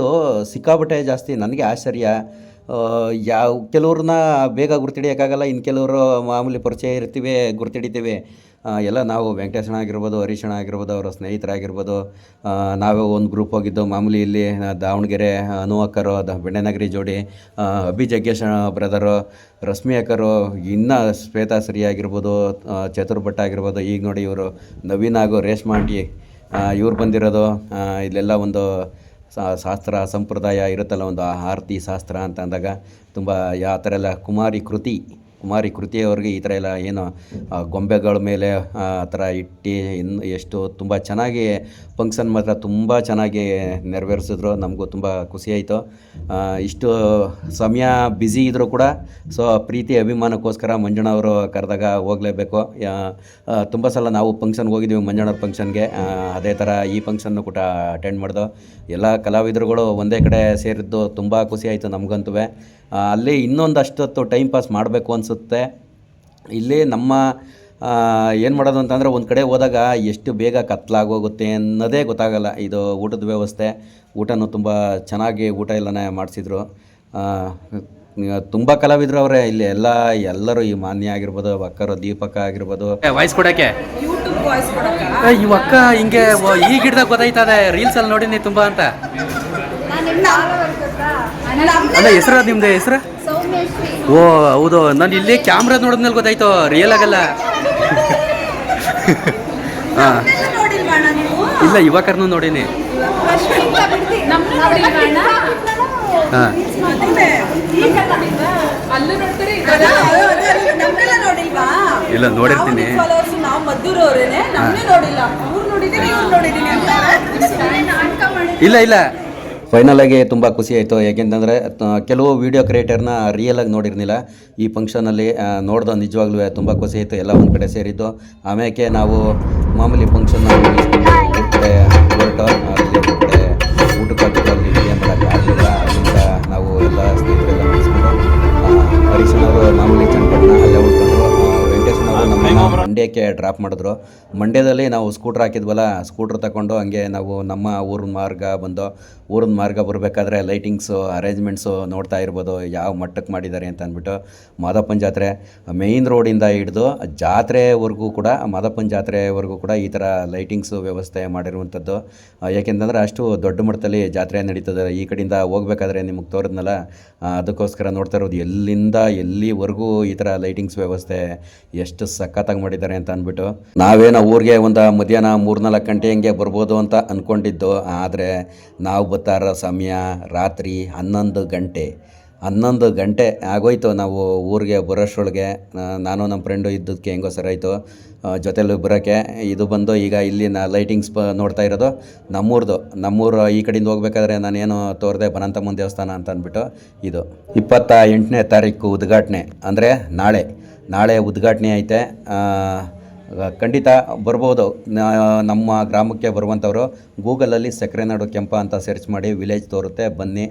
ಸಿಕ್ಕಾಪಟ್ಟೆ ಜಾಸ್ತಿ. ನನಗೆ ಆಶ್ಚರ್ಯ. ಯಾವ ಕೆಲವ್ರನ್ನ ಬೇಗ ಗುರ್ತಿಡಿಯೋಕ್ಕಾಗಲ್ಲ ಇನ್ನು ಕೆಲವರು ಮಾಮೂಲಿ ಪರಿಚಯ ಇರ್ತೀವಿ, ಗುರ್ತಿಡಿತೀವಿ. ಎಲ್ಲ ನಾವು ವೆಂಕಟೇಶಣ್ಣ ಆಗಿರ್ಬೋದು ಹರೀಶಣ್ಣ ಆಗಿರ್ಬೋದು, ಅವರ ಸ್ನೇಹಿತರಾಗಿರ್ಬೋದು. ನಾವೇ ಒಂದು ಗ್ರೂಪ್ ಹೋಗಿದ್ದು, ಮಾಮೂಲಿ ಇಲ್ಲಿ ದಾವಣಗೆರೆ, ಅನು ಅಕ್ಕರು, ದ ಬೆಣ್ಣೆನಗರಿ ಜೋಡಿ ಅಭಿ ಜಗ್ಗೇಶ್ ಬ್ರದರು ರಶ್ಮಿ ಅಕ್ಕರು, ಇನ್ನು ಸರಿ ಆಗಿರ್ಬೋದು ಚತುರ್ಭಟ್ಟ ಚತುರ್ ಭಟ್ ಆಗಿರ್ಬೋದು, ಈಗ ನೋಡಿ ಇವರು ನವೀನ್ ಹಾಗೂ ರೇಷ್ಮಾ ಆಂಟಿ ಇವ್ರು ಬಂದಿರೋದು ಇಲ್ಲೆಲ್ಲ ಒಂದು ಶಾಸ್ತ್ರ ಸಂಪ್ರದಾಯ ಇರುತ್ತಲ್ಲ ಒಂದು ಆರತಿ ಶಾಸ್ತ್ರ ಅಂತ ಅಂದಾಗ ತುಂಬ ಯಾವ ಥರ ಎಲ್ಲ ಕುಮಾರಿ ಕೃತಿ ಕುಮಾರಿ ಕೃತಿಯವ್ರಿಗೆ ಈ ಥರ ಎಲ್ಲ ಏನು ಗೊಂಬೆಗಳ ಮೇಲೆ, ಆ ಥರ ಇಟ್ಟು ಇನ್ನು ಎಷ್ಟು ತುಂಬ ಚೆನ್ನಾಗಿ ಫಂಕ್ಷನ್ ಮಾತ್ರ ತುಂಬ ಚೆನ್ನಾಗಿ ನೆರವೇರಿಸಿದ್ರು. ನಮಗೂ ತುಂಬ ಖುಷಿಯಾಯಿತು ಇಷ್ಟು ಸಮಯ ಬ್ಯುಸಿ ಇದ್ದರೂ ಕೂಡ, ಸೊ, ಪ್ರೀತಿ ಅಭಿಮಾನಕ್ಕೋಸ್ಕರ ಮಂಜಣ್ಣವರು ಕರೆದಾಗ ಹೋಗಲೇಬೇಕು. ತುಂಬ ಸಲ ನಾವು ಫಂಕ್ಷನ್ಗೆ ಹೋಗಿದ್ದೀವಿ ಮಂಜಣ್ಣವ್ರ ಫಂಕ್ಷನ್ಗೆ. ಅದೇ ಥರ ಈ ಫಂಕ್ಷನ್ನು ಕೂಡ ಅಟೆಂಡ್ ಮಾಡಿದೋ. ಎಲ್ಲ ಕಲಾವಿದರುಗಳು ಒಂದೇ ಕಡೆ ಸೇರಿದ್ದು ತುಂಬ ಖುಷಿಯಾಯಿತು ನಮಗಂತೂ. ಅಲ್ಲಿ ಇನ್ನೊಂದಷ್ಟೊತ್ತು ಟೈಮ್ ಪಾಸ್ ಮಾಡಬೇಕು ಅನಿಸುತ್ತೆ. ಇಲ್ಲಿ ನಮ್ಮ ಏನು ಮಾಡೋದು ಅಂತಂದರೆ ಒಂದು ಕಡೆ ಹೋದಾಗ ಎಷ್ಟು ಬೇಗ ಕತ್ಲಾಗೋಗುತ್ತೆ ಅನ್ನೋದೇ ಗೊತ್ತಾಗಲ್ಲ. ಇದು ಊಟದ ವ್ಯವಸ್ಥೆ. ಊಟನೂ ತುಂಬ ಚೆನ್ನಾಗಿ ಊಟ ಎಲ್ಲನೇ ಮಾಡಿಸಿದ್ರು. ತುಂಬ ಕಲಾವಿದರು ಅವರೇ ಇಲ್ಲಿ ಎಲ್ಲ ಎಲ್ಲರೂ ಈ ಮಾನ್ಯ ಆಗಿರ್ಬೋದು ಅಕ್ಕರು ದೀಪಕ ಆಗಿರ್ಬೋದು. ವಾಯ್ಸ್ ಕೊಡೋಕ್ಕೆ. ಈ ಅಕ್ಕ ಹಿಂಗೆ ಈ ಗಿಡದಾಗ ಗೊತ್ತಾಯ್ತದೆ ರೀಲ್ಸಲ್ಲಿ ನೋಡಿನಿ ತುಂಬ ಅಂತ. ಅಲ್ಲ ಹೆಸರು ನಿಮ್ದು ಹೆಸರು? ಓ ಹೌದು. ನಾನು ಇಲ್ಲಿ ಕ್ಯಾಮ್ರಾ ನೋಡಿದ್ಮೇಲೆ ಗೊತ್ತಾಯ್ತು ರಿಯಲ್ ಆಗಲ್ಲ. [laughs] ಹಾಂ. ಇಲ್ಲ ಯುವಕರನ್ನು ನೋಡೀನಿ. ಹಾಂ. ಇಲ್ಲ ನೋಡಿರ್ತೀನಿ. ಇಲ್ಲ ಇಲ್ಲ. ಫೈನಲ್ ಆಗಿ ತುಂಬ ಖುಷಿ ಆಯಿತು. ಯಾಕೆಂತಂದರೆ ಕೆಲವು ವೀಡಿಯೋ ಕ್ರಿಯೇಟರ್ನ ರಿಯಲಾಗಿ ನೋಡಿರ್ಲಿಲ್ಲ. ಈ ಫಂಕ್ಷನಲ್ಲಿ ನೋಡಿದ ನಿಜವಾಗ್ಲೂ ತುಂಬ ಖುಷಿ ಆಯಿತು. ಎಲ್ಲ ಒಂದು ಕಡೆ ಸೇರಿದ್ದು. ಆಮೇಲೆ ನಾವು ಮಾಮೂಲಿ ಫಂಕ್ಷನ್ ಅಲ್ಲಿ ಊಟಕ್ಕೆ ನಾವು ಎಲ್ಲ ಸ್ನೇಹಿತರೆಲ್ಲ ಮಾಮೂಲಿ ಮಂಡ್ಯಕ್ಕೆ ಡ್ರಾಪ್ ಮಾಡಿದ್ರು. ಮಂಡ್ಯದಲ್ಲಿ ನಾವು ಸ್ಕೂಟ್ರ್ ಹಾಕಿದ್ವಲ್ಲ ಸ್ಕೂಟ್ರ್ ತಗೊಂಡು ಹಂಗೆ ನಾವು ನಮ್ಮ ಊರಿನ ಮಾರ್ಗ ಬಂದು ಊರಿನ ಮಾರ್ಗ ಬರಬೇಕಾದ್ರೆ ಲೈಟಿಂಗ್ಸು ಅರೇಂಜ್ಮೆಂಟ್ಸು ನೋಡ್ತಾ ಇರ್ಬೋದು ಯಾವ ಮಟ್ಟಕ್ಕೆ ಮಾಡಿದ್ದಾರೆ ಅಂತ ಅಂದ್ಬಿಟ್ಟು ಮಾದಪ್ಪನ ಜಾತ್ರೆ ಮೇಯ್ನ್ ರೋಡಿಂದ ಹಿಡಿದು ಜಾತ್ರೆವರೆಗೂ ಕೂಡ ಮಾದಪ್ಪನ ಜಾತ್ರೆವರೆಗೂ ಕೂಡ ಈ ಥರ ಲೈಟಿಂಗ್ಸು ವ್ಯವಸ್ಥೆ ಮಾಡಿರುವಂಥದ್ದು. ಯಾಕೆಂತಂದರೆ ಅಷ್ಟು ದೊಡ್ಡ ಮಟ್ಟದಲ್ಲಿ ಜಾತ್ರೆ ನಡೀತದೆ. ಈ ಕಡೆಯಿಂದ ಹೋಗ್ಬೇಕಾದ್ರೆ ನಿಮಗೆ ತೋರಿದ್ನಲ್ಲ ಅದಕ್ಕೋಸ್ಕರ ನೋಡ್ತಾ ಇರೋದು ಎಲ್ಲಿಂದ ಎಲ್ಲಿವರೆಗೂ ಈ ಥರ ಲೈಟಿಂಗ್ಸ್ ವ್ಯವಸ್ಥೆ ಎಷ್ಟು ಸಖತ್ತಾಗಿ ಮಾಡಿದ್ದಾರೆ ಅಂತ ಅಂದ್ಬಿಟ್ಟು. ನಾವೇನೋ ಊರಿಗೆ ಒಂದು ಮಧ್ಯಾಹ್ನ ಮೂರ್ನಾಲ್ಕು ಗಂಟೆ ಹಂಗೆ ಬರ್ಬೋದು ಅಂತ ಅಂದ್ಕೊಂಡಿದ್ದು ಆದರೆ ನಾವು ಬರ್ತಾ ಇರೋ ಸಮಯ ರಾತ್ರಿ ಹನ್ನೊಂದು ಗಂಟೆ. ಹನ್ನೊಂದು ಗಂಟೆ ಆಗೋಯ್ತು ನಾವು ಊರಿಗೆ ಬರೋಷ್ಟರೊಳಗೆ. ನಾನು ನಮ್ಮ ಫ್ರೆಂಡು ಇದ್ದಕ್ಕೆ ಹೆಂಗೋ ಸರಾಯಿತು ಜೊತೆಲಿ ಬರೋಕ್ಕೆ ಇದು ಬಂದು ಈಗ ಇಲ್ಲಿನ ಲೈಟಿಂಗ್ಸ್ ಬ ನೋಡ್ತಾ ಇರೋದು ನಮ್ಮೂರ್ದು. ನಮ್ಮೂರು ಈ ಕಡೆಯಿಂದ ಹೋಗ್ಬೇಕಾದ್ರೆ ನಾನೇನು ತೋರಿದೆ ಬನಂತಮ್ಮನ ದೇವಸ್ಥಾನ ಅಂತ ಅಂದ್ಬಿಟ್ಟು ಇದು. ಇಪ್ಪತ್ತ ಎಂಟನೇ ತಾರೀಕು ಉದ್ಘಾಟನೆ. ಅಂದರೆ ನಾಳೆ. ನಾಳೆ ಉದ್ಘಾಟನೆ ಐತೆ. ಖಂಡಿತ ಬರ್ಬೋದು. ನಮ್ಮ ಗ್ರಾಮಕ್ಕೆ ಬರುವಂಥವ್ರು ಗೂಗಲಲ್ಲಿ ಸಕ್ಕರೆನಾಡು ಕೆಂಪ ಅಂತ ಸರ್ಚ್ ಮಾಡಿ ವಿಲೇಜ್ ತೋರುತ್ತೆ. ಬನ್ನಿ.